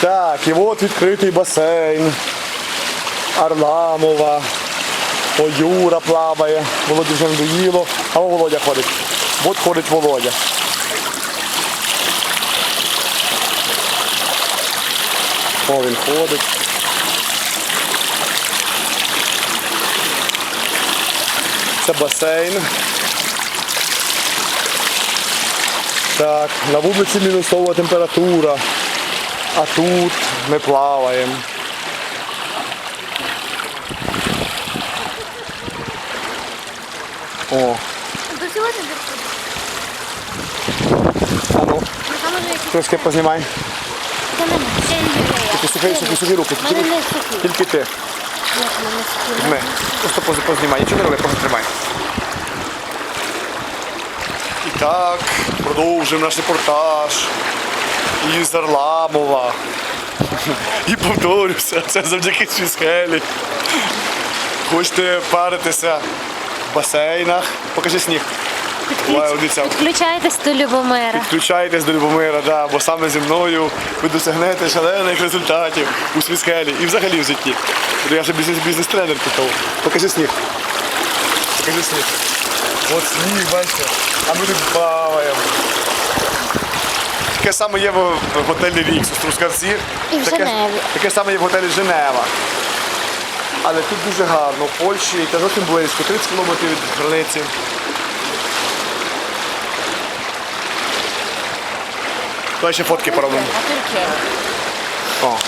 Так, і от відкритий басейн. Арламова. О, Юра плаває. Володі вже надоїло. А о, Володя ходить. От ходить Володя. О, він ходить. Це басейн. Так, на вулиці мінусова температура. А тут ми плаваємо. О, До сьогодні а ну, якісь трошки познімай. Тільки сухі, сухі, сухі руки. Тільки ти. Ми. Просто поз- познімай. Нічого не роби, просто тримай. І так, продовжуємо наш репортаж із Арламова. І повторюся, це завдяки цій схелі. Хочете паритися в басейнах? Покажи сніг. Ой. Підключайтесь до Любомира. Включайтесь до Любомира, да, бо саме зі мною ви досягнете шалених результатів у свій схелі і взагалі в житті. Я вже бізнес, бізнес-тренер пішов. Покажи сніг. Покажи сніг. От сніг, бачите, а ми тут плаваємо. Таке саме є в, готелі Рікс у Трускавці. І в таке, Женеві. таке саме є в готелі Женева. Але тут дуже гарно, в Польщі, та зовсім близько, 30 кілометрів від границі. Давай ще фотки поробимо. А. О.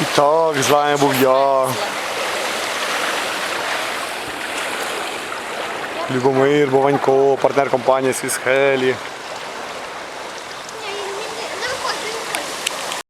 І так, з вами був я. Любомир Бованько, партнер компанії Свісхелі.